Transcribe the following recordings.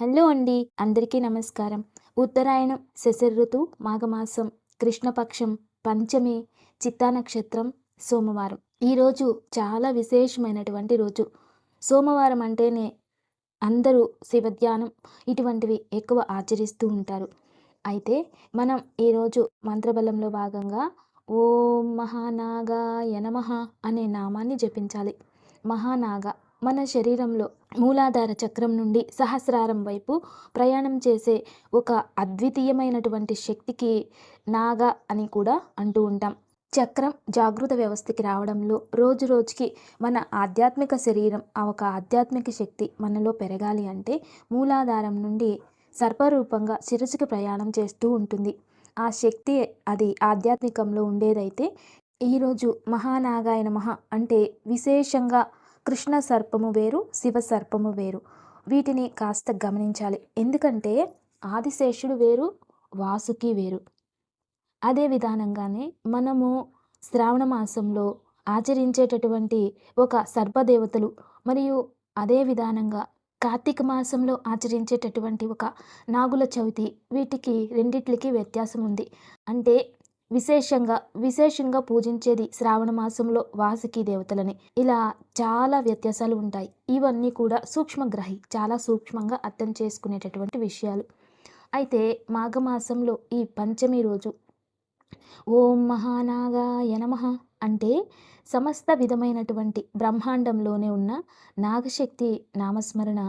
Hello అండి అందరికీ నమస్కారం. ఉత్తరాయణం శశిర్ ఋతు మాఘమాసం కృష్ణపక్షం పంచమి చిత్తా నక్షత్రం సోమవారం. ఈరోజు చాలా విశేషమైనటువంటి రోజు. సోమవారం అంటేనే అందరూ శివధ్యానం ఇటువంటివి ఎక్కువ ఆచరిస్తూ ఉంటారు. అయితే మనం ఈరోజు మంత్రబలంలో భాగంగా ఓం మహానాగాయ నమ అనే నామాన్ని జపించాలి. మహానాగ మన శరీరంలో మూలాధార చక్రం నుండి సహస్రారం వైపు ప్రయాణం చేసే ఒక అద్వితీయమైనటువంటి శక్తికి నాగ అని కూడా అంటూ ఉంటాం. చక్రం జాగృత వ్యవస్థకి రావడంలో రోజు రోజుకి మన ఆధ్యాత్మిక శరీరం ఆ ఒక ఆధ్యాత్మిక శక్తి మనలో పెరగాలి అంటే మూలాధారం నుండి సర్పరూపంగా శిరసుకి ప్రయాణం చేస్తూ ఉంటుంది. ఆ శక్తి అది ఆధ్యాత్మికంలో ఉండేదైతే ఈరోజు మహానాగాయ మహా అంటే విశేషంగా కృష్ణ సర్పము వేరు శివ సర్పము వేరు. వీటిని కాస్త గమనించాలి. ఎందుకంటే ఆదిశేషుడు వేరు వాసుకి వేరు. అదే విధానంగానే మనము శ్రావణ మాసంలో ఆచరించేటటువంటి ఒక సర్పదేవతలు మరియు అదే విధానంగా కార్తీక మాసంలో ఆచరించేటటువంటి ఒక నాగుల చవితి. వీటికి రెండిట్లకి వ్యత్యాసం ఉంది. అంటే విశేషంగా విశేషంగా పూజించేది శ్రావణ మాసంలో వాసుకి దేవతలని. ఇలా చాలా వ్యత్యాసాలు ఉంటాయి. ఇవన్నీ కూడా సూక్ష్మగ్రహి చాలా సూక్ష్మంగా అర్థం చేసుకునేటటువంటి విషయాలు. అయితే మాఘమాసంలో ఈ పంచమి రోజు ఓం మహానాగాయ నమః. అంటే సమస్త విధమైనటువంటి బ్రహ్మాండంలోనే ఉన్న నాగశక్తి నామస్మరణ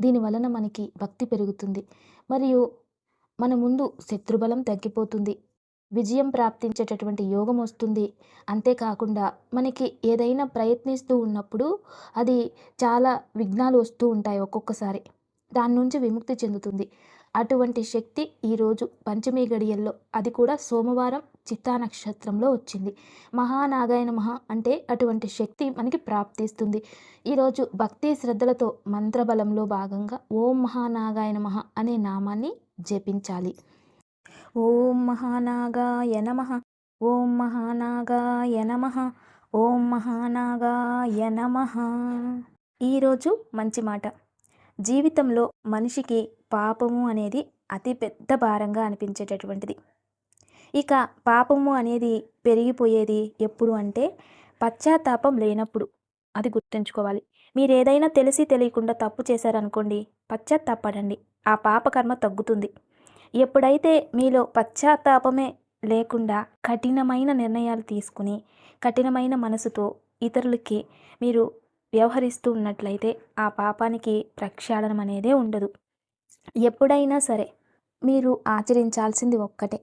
దీని వలన మనకి భక్తి పెరుగుతుంది. మరియు మన ముందు శత్రుబలం తగ్గిపోతుంది. విజయం ప్రాప్తించేటటువంటి యోగం వస్తుంది. అంతేకాకుండా మనకి ఏదైనా ప్రయత్నిస్తూ ఉన్నప్పుడు అది చాలా విఘ్నాలు వస్తూ ఉంటాయి ఒక్కొక్కసారి. దాని నుంచి విముక్తి చెందుతుంది. అటువంటి శక్తి ఈరోజు పంచమీ గడియల్లో అది కూడా సోమవారం చిత్తా నక్షత్రంలో వచ్చింది. మహానాగాయన మహా అంటే అటువంటి శక్తి మనకి ప్రాప్తిస్తుంది. ఈరోజు భక్తి శ్రద్ధలతో మంత్రబలంలో భాగంగా ఓం మహానాగాయన మహా అనే నామాన్ని జపించాలి. ఓం మహానాగాయ నమ ఓం మహానాగాయ నమ ఓం మహానాగాయ నమ ఈరోజు మంచి మాట. జీవితంలో మనిషికి పాపము అనేది అతి పెద్ద భారంగా అనిపించేటటువంటిది. ఇక పాపము అనేది పెరిగిపోయేది ఎప్పుడు అంటే పశ్చాత్తాపం లేనప్పుడు. అది గుర్తుంచుకోవాలి. మీరు ఏదైనా తెలిసి తెలియకుండా తప్పు చేశారనుకోండి పశ్చాత్తాపడండి ఆ పాపకర్మ తగ్గుతుంది. ఎప్పుడైతే మీలో పశ్చాత్తాపమే లేకుండా కఠినమైన నిర్ణయాలు తీసుకుని కఠినమైన మనసుతో ఇతరులకి మీరు వ్యవహరిస్తూ ఉన్నట్లయితే ఆ పాపానికి ప్రక్షాళనం అనేదే ఉండదు. ఎప్పుడైనా సరే మీరు ఆచరించాల్సింది ఒక్కటే.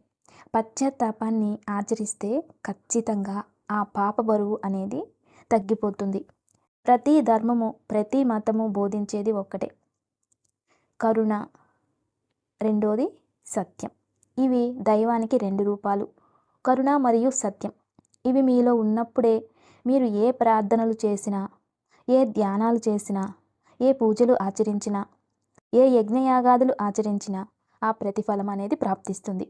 పశ్చాత్తాపాన్ని ఆచరిస్తే ఖచ్చితంగా ఆ పాప బరువు అనేది తగ్గిపోతుంది. ప్రతి ధర్మము ప్రతి మతము బోధించేది ఒక్కటే. కరుణ రెండోది సత్యం. ఇవి దైవానికి రెండు రూపాలు. కరుణ మరియు సత్యం. ఇవి మీలో ఉన్నప్పుడే మీరు ఏ ప్రార్థనలు చేసినా ఏ ధ్యానాలు చేసినా ఏ పూజలు ఆచరించినా ఏ యజ్ఞయాగాదులు ఆచరించినా ఆ ప్రతిఫలం అనేది ప్రాప్తిస్తుంది.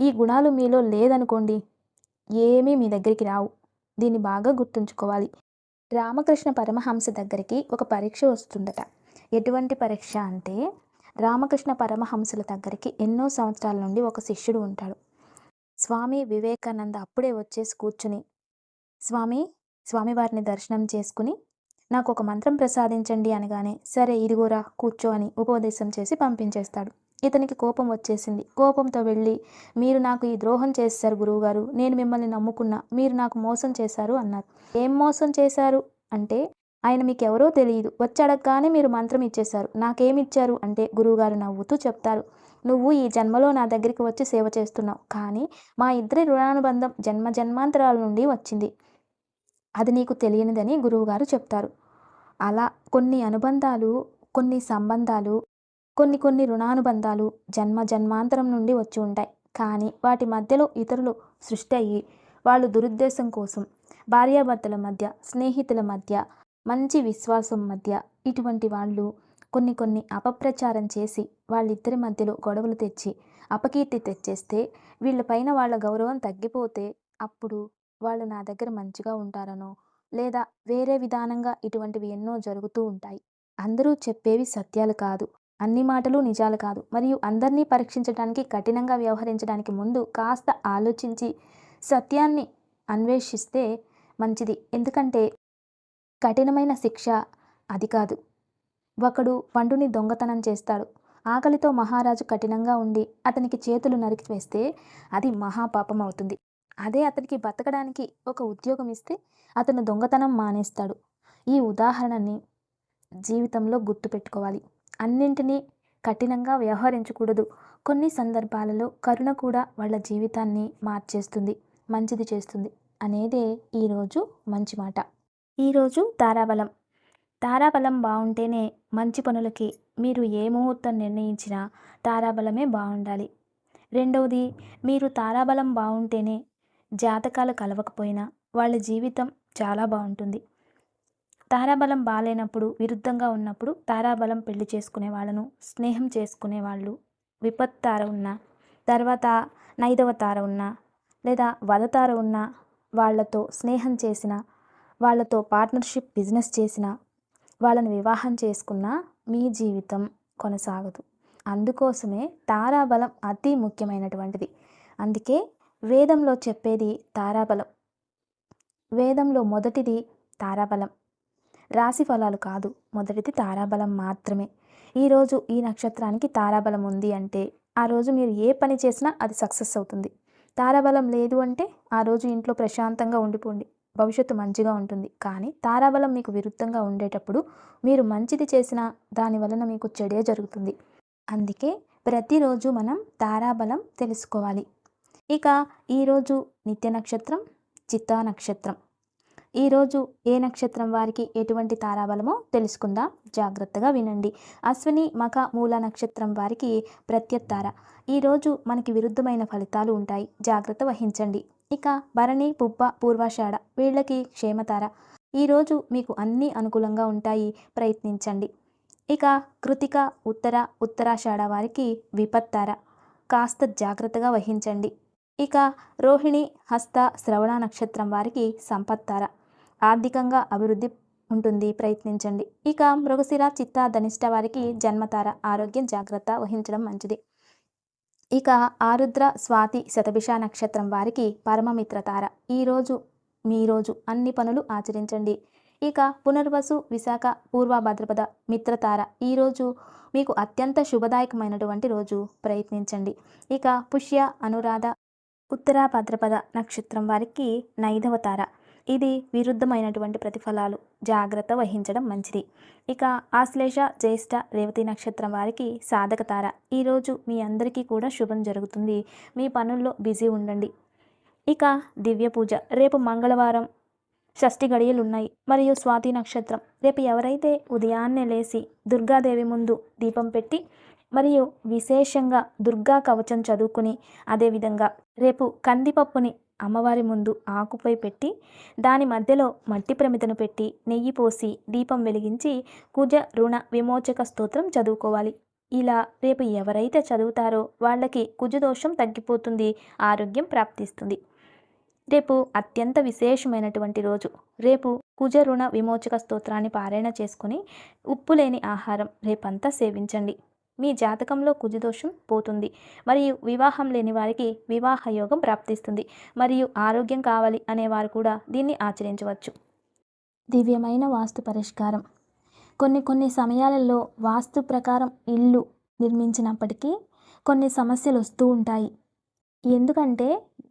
ఈ గుణాలు మీలో లేదనుకోండి ఏమీ మీ దగ్గరికి రావు. దీన్ని బాగా గుర్తుంచుకోవాలి. రామకృష్ణ పరమహంస దగ్గరికి ఒక పరీక్ష వస్తుందట. ఎటువంటి పరీక్ష అంటే రామకృష్ణ పరమహంసుల దగ్గరికి ఎన్నో సంవత్సరాల నుండి ఒక శిష్యుడు ఉంటాడు. స్వామి వివేకానంద అప్పుడే వచ్చేసి కూర్చుని స్వామి స్వామివారిని దర్శనం చేసుకుని నాకు ఒక మంత్రం ప్రసాదించండి అనగానే సరే ఇదిగోరా కూర్చో అని ఉపదేశం చేసి పంపించేస్తాడు. ఇతనికి కోపం వచ్చేసింది. కోపంతో వెళ్ళి మీరు నాకు ఈ ద్రోహం చేశారు గురువుగారు. నేను మిమ్మల్ని నమ్ముకున్నా. మీరు నాకు మోసం చేశారు అన్నారు. ఏం మోసం చేశారు? అంటే ఆయన మీకు ఎవరో తెలియదు వచ్చాడగానే మీరు మంత్రం ఇచ్చేశారు. నాకేమిచ్చారు అంటే గురువుగారు నవ్వుతూ చెప్తారు. నువ్వు ఈ జన్మలో నా దగ్గరికి వచ్చి సేవ చేస్తున్నావు. కానీ మా ఇద్దరి రుణానుబంధం జన్మ జన్మాంతరాల నుండి వచ్చింది. అది నీకు తెలియనిదని గురువుగారు చెప్తారు. అలా కొన్ని అనుబంధాలు కొన్ని సంబంధాలు కొన్ని కొన్ని రుణానుబంధాలు జన్మ జన్మాంతరం నుండి వచ్చి ఉంటాయి. కానీ వాటి మధ్యలో ఇతరులు సృష్టి అయ్యి వాళ్ళు దురుద్దేశం కోసం భార్యాభర్తల మధ్య స్నేహితుల మధ్య మంచి విశ్వాసం మధ్య ఇటువంటి వాళ్ళు కొన్ని కొన్ని అపప్రచారం చేసి వాళ్ళిద్దరి మధ్యలో గొడవలు తెచ్చి అపకీర్తి తెచ్చేస్తే వీళ్ళపైన వాళ్ళ గౌరవం తగ్గిపోతే అప్పుడు వాళ్ళు నా దగ్గర మంచిగా ఉంటారనో లేదా వేరే విధానంగా ఇటువంటివి ఎన్నో జరుగుతూ ఉంటాయి. అందరూ చెప్పేవి సత్యాలు కాదు. అన్ని మాటలు నిజాలు కాదు. మరియు అందరినీ పరీక్షించడానికి కఠినంగా వ్యవహరించడానికి ముందు కాస్త ఆలోచించి సత్యాన్ని అన్వేషిస్తే మంచిది. ఎందుకంటే కఠినమైన శిక్ష అది కాదు. ఒకడు పండుని దొంగతనం చేస్తాడు. ఆకలితో మహారాజు కఠినంగా ఉండి అతనికి చేతులు నరికి వేస్తే అది మహాపాపం అవుతుంది. అదే అతనికి బతకడానికి ఒక ఉద్యోగం ఇస్తే అతను దొంగతనం మానేస్తాడు. ఈ ఉదాహరణని జీవితంలో గుర్తుపెట్టుకోవాలి. అన్నింటినీ కఠినంగా వ్యవహరించకూడదు. కొన్ని సందర్భాలలో కరుణ కూడా వాళ్ళ జీవితాన్ని మార్చేస్తుంది మంచిది చేస్తుంది అనేదే ఈరోజు మంచి మాట. ఈరోజు తారాబలం తారాబలం బాగుంటేనే మంచి పనులకి మీరు ఏ ముహూర్తం నిర్ణయించినా తారాబలమే బాగుండాలి. రెండవది మీరు తారాబలం బాగుంటేనే జాతకాలు కలవకపోయినా వాళ్ళ జీవితం చాలా బాగుంటుంది. తారాబలం బాగాలేనప్పుడు విరుద్ధంగా ఉన్నప్పుడు తారాబలం పెళ్ళి చేసుకునే వాళ్ళను స్నేహం చేసుకునే వాళ్ళు విపత్ తార ఉన్న తర్వాత నైదవ తార ఉన్న లేదా వదతార ఉన్న వాళ్ళతో స్నేహం చేసిన వాళ్ళతో పార్ట్నర్షిప్ బిజినెస్ చేసిన వాళ్ళని వివాహం చేసుకున్న మీ జీవితం కొనసాగదు. అందుకోసమే తారాబలం అతి ముఖ్యమైనటువంటిది. అందుకే వేదంలో చెప్పేది తారాబలం. వేదంలో మొదటిది తారాబలం. రాశి ఫలాలు కాదు. మొదటిది తారాబలం మాత్రమే. ఈరోజు ఈ నక్షత్రానికి తారాబలం ఉంది అంటే ఆ రోజు మీరు ఏ పని చేసినా అది సక్సెస్ అవుతుంది. తారాబలం లేదు అంటే ఆ రోజు ఇంట్లో ప్రశాంతంగా ఉండిపోండి. భవిష్యత్తు మంచిగా ఉంటుంది. కానీ తారాబలం మీకు విరుద్ధంగా ఉండేటప్పుడు మీరు మంచిది చేసినా దాని వలన మీకు చెడే జరుగుతుంది. అందుకే ప్రతిరోజు మనం తారాబలం తెలుసుకోవాలి. ఇక ఈరోజు నిత్య నక్షత్రం చిత్తా నక్షత్రం. ఈరోజు ఏ నక్షత్రం వారికి ఎటువంటి తారాబలమో తెలుసుకుందాం. జాగ్రత్తగా వినండి. అశ్విని మఖ మూల నక్షత్రం వారికి ప్రత్యత్తార. ఈరోజు మనకి విరుద్ధమైన ఫలితాలు ఉంటాయి. జాగ్రత్త వహించండి. ఇక భరణి పుబ్బ పూర్వాషాఢ వీళ్ళకి క్షేమతార. ఈరోజు మీకు అన్నీ అనుకూలంగా ఉంటాయి. ప్రయత్నించండి. ఇక కృతిక ఉత్తర ఉత్తరాషాఢ వారికి విపత్తార. కాస్త జాగ్రత్తగా వహించండి. ఇక రోహిణి హస్త శ్రవణ నక్షత్రం వారికి సంపత్తార. ఆర్థికంగా అభివృద్ధి ఉంటుంది. ప్రయత్నించండి. ఇక మృగశిర చిత్త ధనిష్ట వారికి జన్మతార ఆరోగ్యం జాగ్రత్త వహించడం మంచిది. ఇక ఆరుద్ర స్వాతి శతభిష నక్షత్రం వారికి పరమమిత్రతార. ఈరోజు మీ రోజు అన్ని పనులు ఆచరించండి. ఇక పునర్వసు విశాఖ పూర్వ భద్రపద మిత్రతార. ఈరోజు మీకు అత్యంత శుభదాయకమైనటువంటి రోజు. ప్రయత్నించండి. ఇక పుష్య అనురాధ ఉత్తర భద్రపద నక్షత్రం వారికి నైదవ తార ఇది విరుద్ధమైనటువంటి ప్రతిఫలాలు. జాగ్రత్త వహించడం మంచిది. ఇక ఆశ్లేష జ్యేష్ఠ రేవతి నక్షత్రం వారికి సాధకతార. ఈరోజు మీ అందరికీ కూడా శుభం జరుగుతుంది. మీ పనుల్లో బిజీ ఉండండి. ఇక దివ్య పూజ. రేపు మంగళవారం షష్ఠి గడియలు ఉన్నాయి మరియు స్వాతి నక్షత్రం. రేపు ఎవరైతే ఉదయాన్నే లేచి దుర్గాదేవి ముందు దీపం పెట్టి మరియు విశేషంగా దుర్గా కవచం చదువుకుని అదేవిధంగా రేపు కందిపప్పుని అమ్మవారి ముందు ఆకుపై పెట్టి దాని మధ్యలో మట్టి ప్రమిదను పెట్టి నెయ్యి పోసి దీపం వెలిగించి కుజ రుణ విమోచక స్తోత్రం చదువుకోవాలి. ఇలా రేపు ఎవరైతే చదువుతారో వాళ్ళకి కుజదోషం తగ్గిపోతుంది ఆరోగ్యం ప్రాప్తిస్తుంది. రేపు అత్యంత విశేషమైనటువంటి రోజు. రేపు కుజ రుణ విమోచక స్తోత్రాన్ని పారాయణ చేసుకుని ఉప్పు లేని ఆహారం రేపంతా సేవించండి. మీ జాతకంలో కుజదోషం పోతుంది. మరియు వివాహం లేని వారికి వివాహ యోగం ప్రాప్తిస్తుంది. మరియు ఆరోగ్యం కావాలి అనేవారు కూడా దీన్ని ఆచరించవచ్చు. దివ్యమైన వాస్తు పరిష్కారం. కొన్ని కొన్ని సమయాలలో వాస్తు ప్రకారం ఇల్లు నిర్మించినప్పటికీ కొన్ని సమస్యలు వస్తూ ఉంటాయి. ఎందుకంటే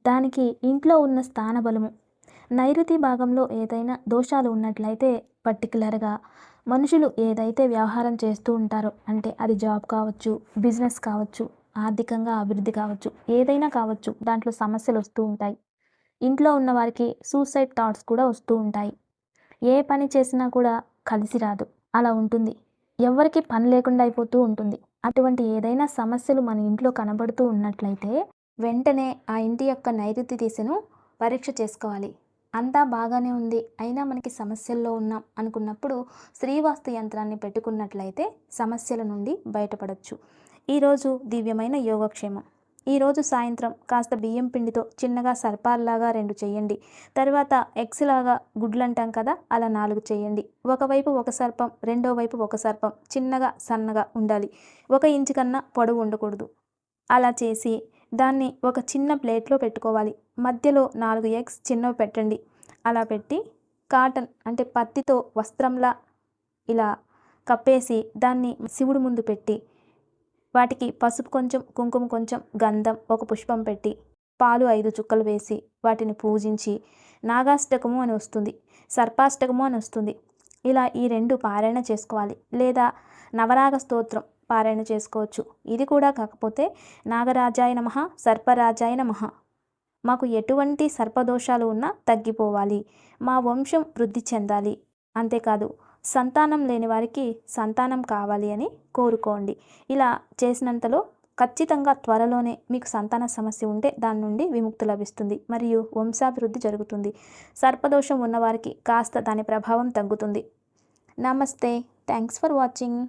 దానికి ఇంట్లో ఉన్న స్థానబలము నైరుతి భాగంలో ఏదైనా దోషాలు ఉన్నట్లయితే పర్టికులర్గా మనుషులు ఏదైతే వ్యవహారం చేస్తూ ఉంటారో అంటే అది జాబ్ కావచ్చు బిజినెస్ కావచ్చు ఆర్థికంగా అభివృద్ధి కావచ్చు ఏదైనా కావచ్చు దాంట్లో సమస్యలు వస్తూ ఉంటాయి. ఇంట్లో ఉన్న వారికి సూసైడ్ థాట్స్ కూడా వస్తూ ఉంటాయి. ఏ పని చేసినా కూడా కలిసి రాదు. అలా ఉంటుంది. ఎవరికి పని లేకుండా అయిపోతూ ఉంటుంది. అటువంటి ఏదైనా సమస్యలు మన ఇంట్లో కనబడుతూ ఉన్నట్లయితే వెంటనే ఆ ఇంటి యొక్క నైరుతి దిశను పరీక్ష చేసుకోవాలి. అంతా బాగానే ఉంది. అయినా మనకి సమస్యల్లో ఉన్నాం అనుకున్నప్పుడు శ్రీవాస్తు యంత్రాన్ని పెట్టుకున్నట్లయితే సమస్యల నుండి బయటపడవచ్చు ఈరోజు దివ్యమైన యోగక్షేమం. ఈరోజు సాయంత్రం కాస్త బియ్యం పిండితో చిన్నగా సర్పాల్లాగా రెండు చేయండి. తర్వాత ఎగ్స్ లాగా గుడ్లు అంటాం కదా అలా నాలుగు చేయండి. ఒకవైపు ఒక సర్పం రెండో వైపు ఒక సర్పం చిన్నగా సన్నగా ఉండాలి. ఒక ఇంచు కన్నా పొడవు ఉండకూడదు. అలా చేసి దాన్ని ఒక చిన్న ప్లేట్లో పెట్టుకోవాలి. మధ్యలో నాలుగు ఎగ్స్ చిన్నవి పెట్టండి. అలా పెట్టి కాటన్ అంటే పత్తితో వస్త్రంలా ఇలా కప్పేసి దాన్ని శివుడు ముందు పెట్టి వాటికి పసుపు కొంచెం కుంకుమ కొంచెం గంధం ఒక పుష్పం పెట్టి పాలు ఐదు చుక్కలు వేసి వాటిని పూజించి నాగాష్టకము అని వస్తుంది సర్పాష్టకము అని వస్తుంది. ఇలా ఈ రెండు పారాయణ చేసుకోవాలి. లేదా నవరాగ స్తోత్రం పారాయణ చేసుకోవచ్చు. ఇది కూడా కాకపోతే నాగరాజాయ నమ సర్పరాజాయ నమ. మాకు ఎటువంటి సర్పదోషాలు ఉన్నా తగ్గిపోవాలి. మా వంశం వృద్ధి చెందాలి. అంతేకాదు సంతానం లేని వారికి సంతానం కావాలి అని కోరుకోండి. ఇలా చేసినంతలో ఖచ్చితంగా త్వరలోనే మీకు సంతాన సమస్య ఉంటే దాని నుండి విముక్తి లభిస్తుంది. మరియు వంశాభివృద్ధి జరుగుతుంది. సర్పదోషం ఉన్నవారికి కాస్త దాని ప్రభావం తగ్గుతుంది. నమస్తే. Thanks for watching.